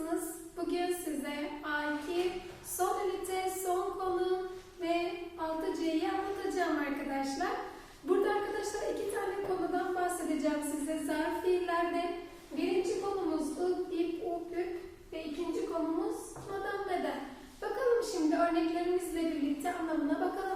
nasılsınız? Bugün size A2 son ünite, son konu ve 6C'yi anlatacağım arkadaşlar. Burada arkadaşlar iki tane konudan bahsedeceğim size zarf fiillerde. Birinci konumuz ıp, ip, up, üp ve ikinci konumuz madam beden. Bakalım şimdi örneklerimizle birlikte anlamına bakalım.